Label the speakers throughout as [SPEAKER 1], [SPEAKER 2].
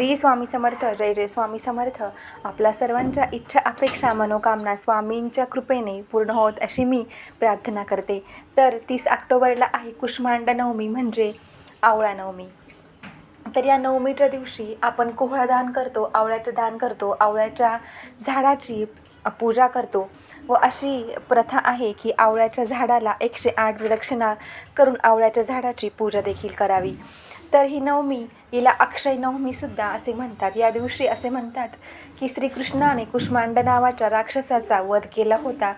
[SPEAKER 1] श्री स्वामी समर्थ जय जय स्वामी समर्थ. आपल्या सर्वांच्या इच्छा अपेक्षा मनोकामना स्वामींच्या कृपेने पूर्ण होत अशी मी प्रार्थना करते. तर तीस ऑक्टोबरला आहे कुष्मांड नवमी म्हणजे आवळा नवमी. तर या नवमीच्या दिवशी आपण कोहळा दान करतो आवळ्याचं दान करतो आवळ्याच्या झाडाची पूजा करतो. व अशी प्रथा आहे की आवळ्याच्या झाडाला एकशे आठ प्रदक्षिणा करून आवळ्याच्या झाडाची पूजा देखील करावी. तर ही नवमी हिला अक्षय नवमीसुद्धा असे म्हणतात. या दिवशी असे म्हणतात की श्रीकृष्णाने कुष्मांड नावाच्या राक्षसाचा वध केला होता.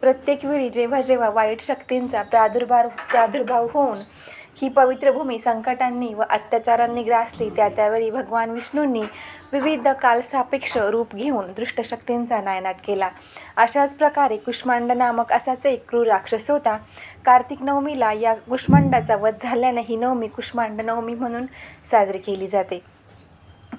[SPEAKER 1] प्रत्येक वेळी जेव्हा जेव्हा वाईट शक्तींचा प्रादुर्भाव प्रादुर्भाव होऊन ही पवित्र भूमी संकटांनी व अत्याचारांनी ग्रासली. त्या त्यावेळी भगवान विष्णूंनी विविध कालसापेक्ष रूप घेऊन दृष्टशक्तींचा नायनाट केला. अशाच प्रकारे कुष्मांड नामक असाच एक क्रूर राक्षस होता. कार्तिक नवमीला या कुष्मांडाचा वध झाल्याने ही नवमी कुष्मांड नवमी म्हणून साजरी केली जाते.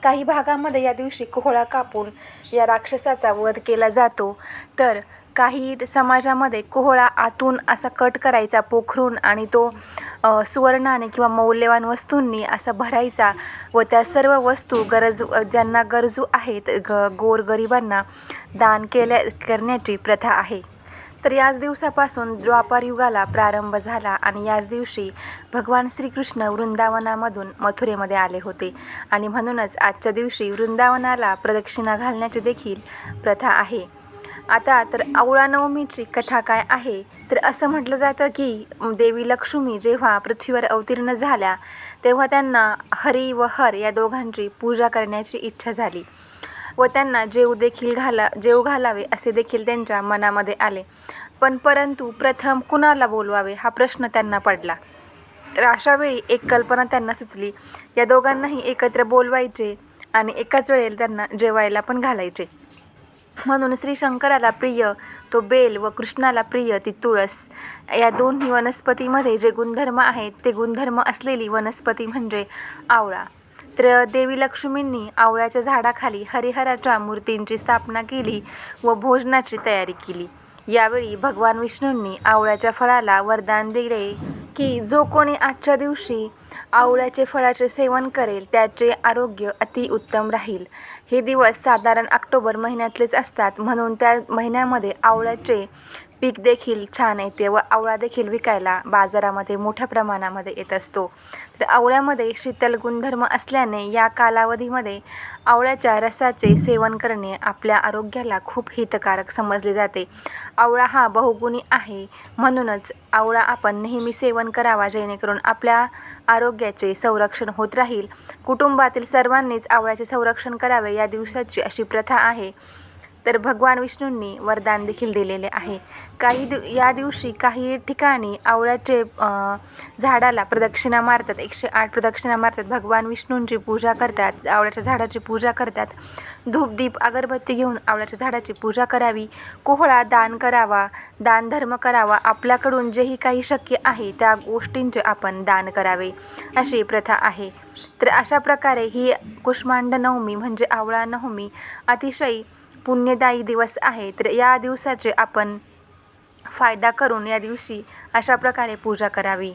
[SPEAKER 1] काही भागामध्ये या दिवशी कोहळा कापून या राक्षसाचा वध केला जातो. तर काही समाजामध्ये कोहळा आतून असा कट करायचा पोखरून आणि तो सुवर्णाने किंवा मौल्यवान वस्तूंनी असा भरायचा व त्या सर्व वस्तू गरज ज्यांना गरजू आहेत ग गोरगरिबांना दान केल्या करण्याची प्रथा आहे. तर याच दिवसापासून द्वापार युगाला प्रारंभ झाला आणि याच दिवशी भगवान श्रीकृष्ण वृंदावनामधून मथुरेमध्ये आले होते. आणि म्हणूनच आजच्या दिवशी वृंदावनाला प्रदक्षिणा घालण्याची देखील प्रथा आहे. आता तर आवळानवमीची कथा काय आहे? तर असं म्हटलं जातं की देवी लक्ष्मी जेव्हा पृथ्वीवर अवतीर्ण झाल्या तेव्हा त्यांना हरी व हर या दोघांची पूजा करण्याची इच्छा झाली व त्यांना जेव देखील घाला जेव घालावे असे देखील त्यांच्या मनामध्ये आले. पण परंतु प्रथम कुणाला बोलवावे हा प्रश्न त्यांना पडला. तर अशावेळी एक कल्पना त्यांना सुचली. या दोघांनाही एकत्र बोलवायचे आणि एकाच वेळेला त्यांना जेवायला पण घालायचे. म्हणून श्री शंकराला प्रिय तो बेल व कृष्णाला प्रिय ती तुळस. या दोन्ही वनस्पतीमध्ये जे गुणधर्म आहेत ते गुणधर्म असलेली वनस्पती म्हणजे आवळा. तर देवी लक्ष्मींनी आवळ्याच्या झाडाखाली हरिहराच्या मूर्तींची स्थापना केली व भोजनाची तयारी केली. यावेळी भगवान विष्णूंनी आवळ्याच्या फळाला वरदान दिले की जो कोणी आजच्या दिवशी आवळ्याचे फळाचे सेवन करेल त्याचे आरोग्य अतिउत्तम राहील. हे दिवस साधारण ऑक्टोबर महिन्यातलेच असतात म्हणून त्या महिन्यामध्ये आवळ्याचे पीक देखील छान येते व आवळा देखील विकायला बाजारामध्ये मोठ्या प्रमाणामध्ये येत असतो. तर आवळ्यामध्ये शीतल गुणधर्म असल्याने या कालावधीमध्ये आवळ्याच्या रसाचे सेवन करणे आपल्या आरोग्याला खूप हितकारक समजले जाते. आवळा हा बहुगुणी आहे म्हणूनच आवळा आपण नेहमी सेवन करावा जेणेकरून आपल्या आरोग्याचे संरक्षण होत राहील. कुटुंबातील सर्वांनीच आवळ्याचे संरक्षण करावे या दिवसाची अशी प्रथा आहे. तर भगवान विष्णूंनी वरदान देखील दिलेले आहे. काही दिव या दिवशी काही ठिकाणी आवळ्याचे झाडाला प्रदक्षिणा मारतात. एकशे आठ प्रदक्षिणा मारतात. भगवान विष्णूंची पूजा करतात. आवळ्याच्या झाडाची पूजा करतात. धूपदीप अगरबत्ती घेऊन आवळ्याच्या झाडाची पूजा करावी. कोहळा दान करावा. दानधर्म करावा. आपल्याकडून जेही काही शक्य आहे त्या गोष्टींचे आपण दान करावे अशी प्रथा आहे. तर अशा प्रकारे ही कुष्मांड नवमी म्हणजे आवळा नवमी अतिशय पुण्यदायी दिवस आहे तर या दिवसाचे आपण फायदा करून या दिवशी अशा प्रकारे पूजा करावी.